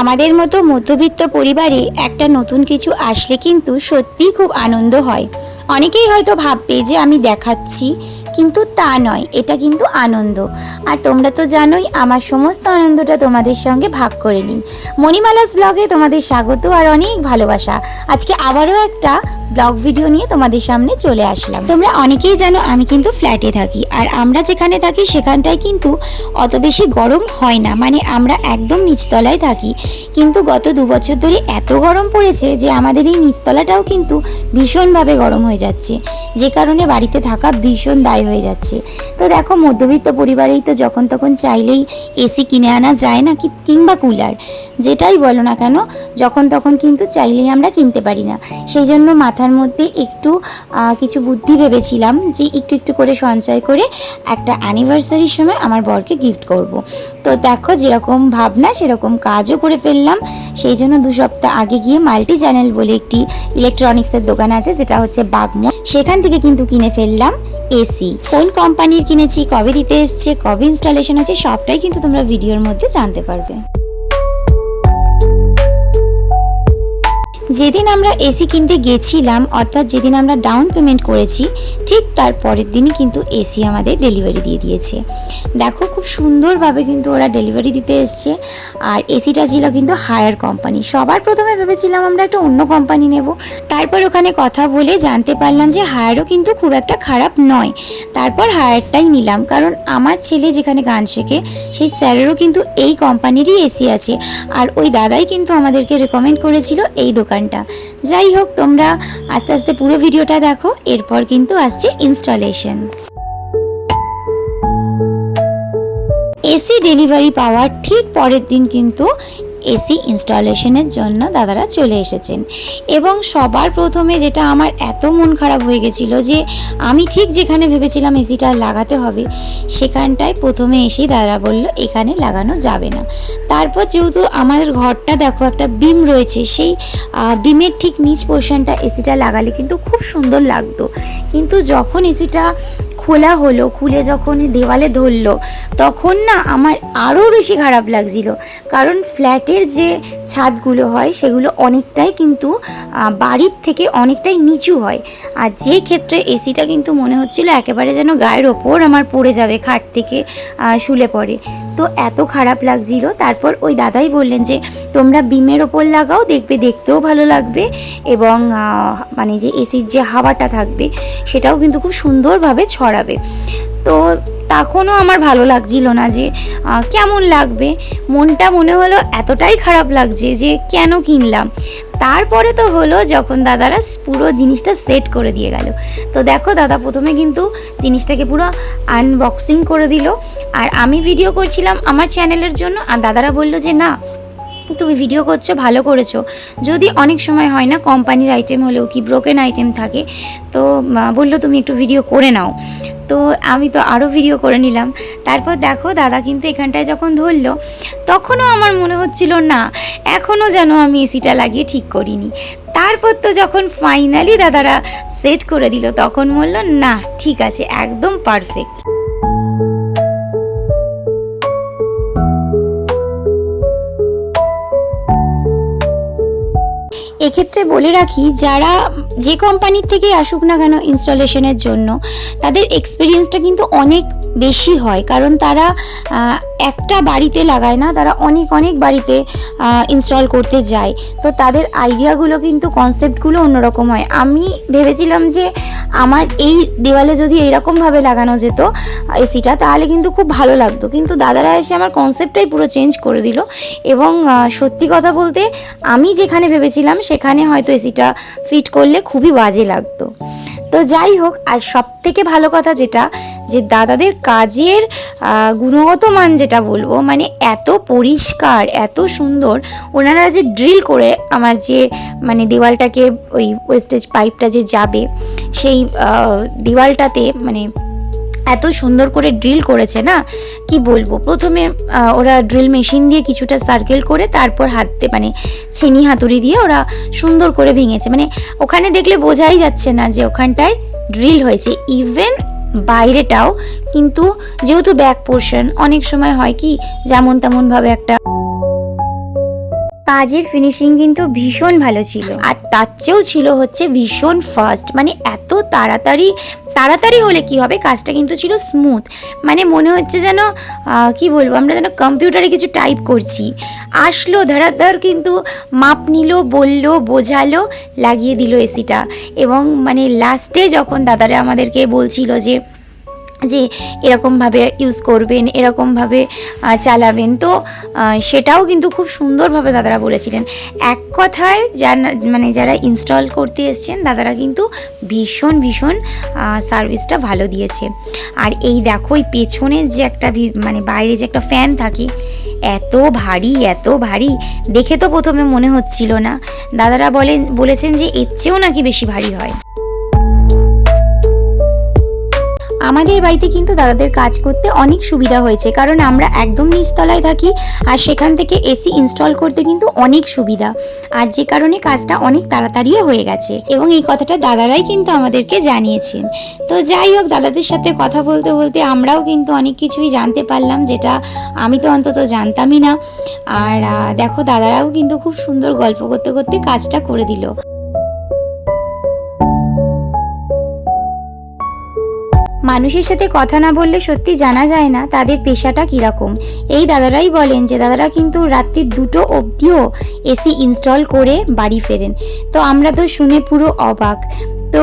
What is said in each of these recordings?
আমাদের মতো মধ্যবিত্ত পরিবারে একটা নতুন কিছু আসলে কিন্তু সত্যিই খুব আনন্দ হয়। অনেকেই হয়তো ভাববে যে আমি দেখাচ্ছি কিন্তু তা নয়, এটা কিন্তু আনন্দ। আর তোমরা তো জানোই, আমার সমস্ত আনন্দটা তোমাদের সঙ্গে ভাগ করে নিই। মণিমালাস ব্লগে তোমাদের স্বাগত আর অনেক ভালোবাসা। আজকে আবারও একটা ব্লগ ভিডিও নিয়ে তোমাদের সামনে চলে আসলাম। তোমরা অনেকেই জানো, আমি কিন্তু ফ্ল্যাটে থাকি। আর আমরা যেখানে থাকি, সেখানটায় কিন্তু অত বেশি গরম হয় না। মানে আমরা একদম নিচতলায় থাকি। কিন্তু গত দু বছর ধরে এত গরম পড়েছে যে আমাদের এই নিচতলাটাও কিন্তু ভীষণভাবে গরম হয়ে যাচ্ছে। যে কারণে বাড়িতে থাকা ভীষণ দায় হয়ে যাচ্ছে। তো দেখো, মধ্যবিত্ত পরিবারেই তো যখন তখন চাইলেই এসি কিনে আনা যায় না কিংবা কুলার। যেটাই বলো না কেন, যখন তখন কিন্তু চাইলেই আমরা কিনতে পারি না। সেই জন্য মাথার মধ্যে একটু কিছু বুদ্ধি ভেবেছিলাম যে একটু একটু করে সঞ্চয় করে একটা অ্যানিভার্সারির সময় আমার বরকে গিফট করব। তো দেখো, যেরকম ভাবনা, সেরকম কাজও করে ফেললাম। সেই জন্য দু সপ্তাহ আগে গিয়ে মাল্টি চ্যানেল বলে একটি ইলেকট্রনিক্সের দোকান আছে, যেটা হচ্ছে বাগমো সেখান থেকে কিন্তু কিনে ফেললাম। এসি কোন কোম্পানির কিনেছি, কবে দিতে এসছে, কবে ইনস্টলেশন আছে, সবটাই কিন্তু তোমরা ভিডিওর মধ্যে জানতে পারবে। যেদিন আমরা এসি কিনতে গেছিলাম, অর্থাৎ যেদিন আমরা ডাউন পেমেন্ট করেছি, ঠিক তার পরের দিনই কিন্তু এসি আমাদের ডেলিভারি দিয়ে দিয়েছে। দেখো খুব সুন্দরভাবে কিন্তু ওরা ডেলিভারি দিতে এসছে, আর এসিটা ছিল কিন্তু হায়ার কোম্পানি সবার প্রথমে ভেবেছিলাম আমরা একটা অন্য কোম্পানি নেব। তারপর ওখানে কথা বলে জানতে পারলাম যে হায়ারও কিন্তু খুব একটা খারাপ নয়। তারপর হায়ারটাই নিলাম, কারণ আমার ছেলে যেখানে গান শেখে, সেই স্যারেরও কিন্তু এই কোম্পানিরই এসি আছে। আর ওই দাদাই কিন্তু আমাদেরকে রেকমেন্ড করেছিল এই দোকানটা। যাই হোক, তোমরা আস্তে আস্তে পুরো ভিডিওটা দেখো, এরপর কিন্তু আসছে ইনস্টলেশন এসি ডেলিভারি পাওয়ার ঠিক পরের দিন কিন্তু এসি ইনস্টলেশনের জন্য দাদারা চলে এসেছেন। এবং সবার প্রথমে যেটা আমার এত মন খারাপ হয়ে গেছিল যে আমি ঠিক যেখানে ভেবেছিলাম এসিটা লাগাতে হবে, সেখানটায় প্রথমে এসেই দাদারা বলল, এখানে লাগানো যাবে না। তারপর যেহেতু আমাদের ঘরটা দেখো একটা বিম রয়েছে, সেই বিমের ঠিক নিচ পোর্শনটা এসিটা লাগালে কিন্তু খুব সুন্দর লাগতো। কিন্তু যখন এসিটা খোলা হলো, খুলে যখন দেওয়ালে ধরলো, তখন না আমার আরও বেশি খারাপ লাগছিল। কারণ ফ্ল্যাটের যে ছাদগুলো হয়, সেগুলো অনেকটাই কিন্তু বাড়ির থেকে অনেকটাই নিচু হয়। আর যে ক্ষেত্রে এসিটা কিন্তু মনে হচ্ছিল একেবারে যেন গায়ের ওপর আমার পড়ে যাবে, খাট থেকে শুলে পড়ে। তো এত খারাপ লাগছিল। তারপর ওই দাদাই বললেন যে, তোমরা বিমের ওপর লাগাও, দেখবে দেখতেও ভালো লাগবে এবং মানে যে এসির যে হাওয়াটা থাকবে, সেটাও কিন্তু খুব সুন্দরভাবে ছড়াবে। তো তখনও আমার ভালো লাগছিল না যে কেমন লাগবে? মনটা মনে হলো এতটাই খারাপ লাগছে যে, কেন কিনলাম? তারপরে তো হলো যখন দাদারা পুরো জিনিসটা সেট করে দিয়ে গেল। তো দেখো দাদা প্রথমে কিন্তু জিনিসটাকে পুরো আনবক্সিং করে দিল। আর আমি ভিডিও করছিলাম আমার চ্যানেলের জন্য, আর দাদারা বলল যে, না, তুমি ভিডিও করছ, ভালো করেছ। যদি অনেক সময় হয় না কোম্পানির আইটেম হলেও কি ব্রোকেন আইটেম থাকে, তো বলল, তুমি একটু ভিডিও করে নাও। তো আমি তো আরও ভিডিও করে নিলাম। তারপর দেখো দাদা কিন্তু এখানটায় যখন ধরলো, তখনও আমার মনে হচ্ছিল, না, এখনও যেন আমি এসিটা লাগিয়ে ঠিক করিনি। তারপর তো যখন ফাইনালি দাদারা সেট করে দিল, তখন বলল, না, ঠিক আছে, একদম পারফেক্ট এক্ষেত্রে বলে রাখি, যারা যে কোম্পানির থেকেই আসুক না কেন ইনস্টলেশনের জন্য, তাদের এক্সপিরিয়েন্সটা কিন্তু অনেক বেশি হয়। কারণ তারা একটা বাড়িতে লাগায় না, তারা অনেক অনেক বাড়িতে ইনস্টল করতে যায়। তো তাদের আইডিয়াগুলো কিন্তু কনসেপ্টগুলো অন্যরকম হয়। আমি ভেবেছিলাম যে আমার এই দেওয়ালে যদি এইরকমভাবে লাগানো যেত এসিটা তাহলে কিন্তু খুব ভালো লাগতো। কিন্তু দাদারা এসে আমার কনসেপ্টটাই পুরো চেঞ্জ করে দিল। এবং সত্যি কথা বলতে, আমি যেখানে ভেবেছিলাম সেখানে হয়তো এসিটা ফিট করলে খুবই বাজে লাগতো। তো যাই হোক, আর সব থেকে ভালো কথা যেটা, যে দাদাদের কাজের গুণগত মান যেটা বলব মানে এত পরিষ্কার, এত সুন্দর, ওনারা যে ড্রিল করে আমার যে মানে দেওয়ালটাকে ওই ওয়েস্টেজ পাইপটা যে যাবে, সেই দেওয়ালটাতে মানে এত সুন্দর করে ড্রিল করেছে না? কি বলব? প্রথমে ওরা ড্রিল মেশিন দিয়ে কিছুটা সার্কেল করে তারপর হাতে মানে ছেনি হাতুড়ি দিয়ে ওরা সুন্দর করে ভেঙেছে। মানে ওখানে দেখলে বোঝাই যাচ্ছে না যে ওখানটায় ড্রিল হয়েছে। ইভেন বাইরেটাও, কিন্তু যেহেতু ব্যাক পোর্শন অনেক সময় হয় কি, যেমন তেমনভাবে একটা কাজের ফিনিশিং কিন্তু ভীষণ ভালো ছিল। আর তার চেয়েও ছিল হচ্ছে ভীষণ ফাস্ট মানে এত তাড়াতাড়ি তাড়াতাড়ি হলে কি হবে? কাজটা কিন্তু ছিল স্মুথ মানে মনে হচ্ছে যেন কি বলব? আমরা যেন কম্পিউটারে কিছু টাইপ করছি। আসলো, ধরাধর কিন্তু মাপ নিল, বলল, বোঝালো, লাগিয়ে দিল এসিটা এবং মানে লাস্টে যখন দাদারা আমাদেরকে বলছিল যে যে এরকমভাবে ইউজ করবেন, এরকমভাবে চালাবেন। তো সেটাও কিন্তু খুব সুন্দরভাবে দাদারা বলেছিলেন। এক কথায় যারা মানে যারা ইনস্টল করতে এসছেন, দাদারা কিন্তু ভীষণ ভীষণ সার্ভিসটা ভালো দিয়েছে। আর এই দেখো, এই পেছনের যে একটা মানে বাইরে যে একটা ফ্যান থাকে, এত ভারী এত ভারী। দেখে তো প্রথমে মনে হচ্ছিল না। দাদারা বলেন, বলেছেন যে এর চেয়েও নাকি বেশি ভারী হয়। আমাদের বাড়িতে কিন্তু দাদাদের কাজ করতে অনেক সুবিধা হয়েছে, কারণ আমরা একদম নিচতলায় থাকি আর সেখান থেকে এসি ইনস্টল করতে কিন্তু অনেক সুবিধা। আর যে কারণে কাজটা অনেক তাড়াতাড়িও হয়ে গেছে এবং এই কথাটা দাদারাই কিন্তু আমাদেরকে জানিয়েছেন। তো যাই হোক, দাদাদের সাথে কথা বলতে বলতে আমরাও কিন্তু অনেক কিছুই জানতে পারলাম যেটা আমি তো অন্তত জানতামই না। আর দেখো, দাদারাও কিন্তু খুব সুন্দর গল্প করতে করতে কাজটা করে দিল। মানুষের সাথে কথা না বললে সত্যি জানা যায় না তাদের পেশাটা কীরকম। এই দাদারাই বলেন যে, দাদারা কিন্তু রাত্রি দুটো অবধিও এসি ইনস্টল করে বাড়ি ফেরেন। তো আমরা তো শুনে পুরো অবাক। তো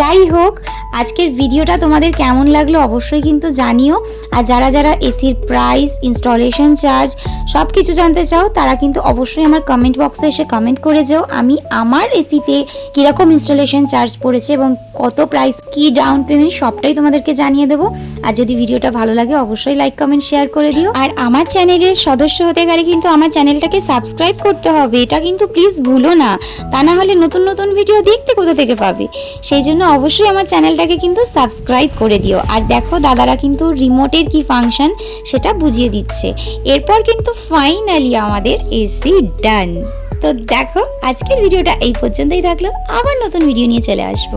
যাই হোক, আজকের ভিডিওটা তোমাদের কেমন লাগল অবশ্যই কিন্তু জানিও। আর যারা যারা এসির প্রাইস ইনস্টলেশন চার্জ সব কিছু জানতে চাও, তারা কিন্তু অবশ্যই আমার কমেন্ট বক্সে এসে কমেন্ট করে যাও, আমি আমার এসিতে কীরকম ইনস্টলেশন চার্জ পড়েছে এবং কত প্রাইস কি ডাউন পেমেন্ট সবটাই তোমাদেরকে জানিয়ে দেবো। আর যদি ভিডিওটা ভালো লাগে, অবশ্যই লাইক কমেন্ট শেয়ার করে দিও। আর আমার চ্যানেলের সদস্য হতে গেলে কিন্তু আমার চ্যানেলটাকে সাবস্ক্রাইব করতে হবে, এটা কিন্তু প্লিজ ভুলো না। তা না হলে নতুন নতুন ভিডিও দেখতে কোথা থেকে পাবে? সেই জন্য অবশ্যই আমার চ্যানেলটাকে কিন্তু সাবস্ক্রাইব করে দিও। আর দেখো দাদারা কিন্তু রিমোটের কি ফাংশন সেটা বুঝিয়ে দিচ্ছে। এরপর কিন্তু ফাইনালি আমাদের এসি ডান তো দেখো, আজকের ভিডিওটা এই পর্যন্তই থাকল। আবার নতুন ভিডিও নিয়ে চলে আসব।